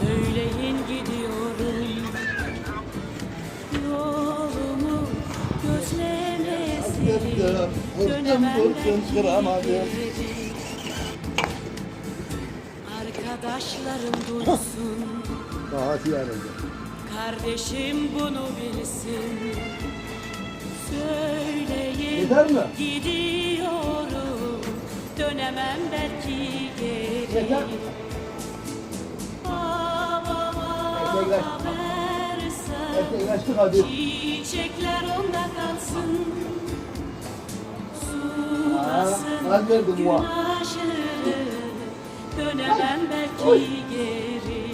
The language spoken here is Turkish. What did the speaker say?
Söyleyin gidiyorum Yolumu gözlemesin Dönemem belki Arkadaşlarım duysun Fatih. Kardeşim bunu bilsin Söyleyin Yeter mi? Gidiyorum Dönemem belki geri. Erkekler. versen. Çiçekler onda kalsın. Sulasın gün aşırı Dönemem belki geri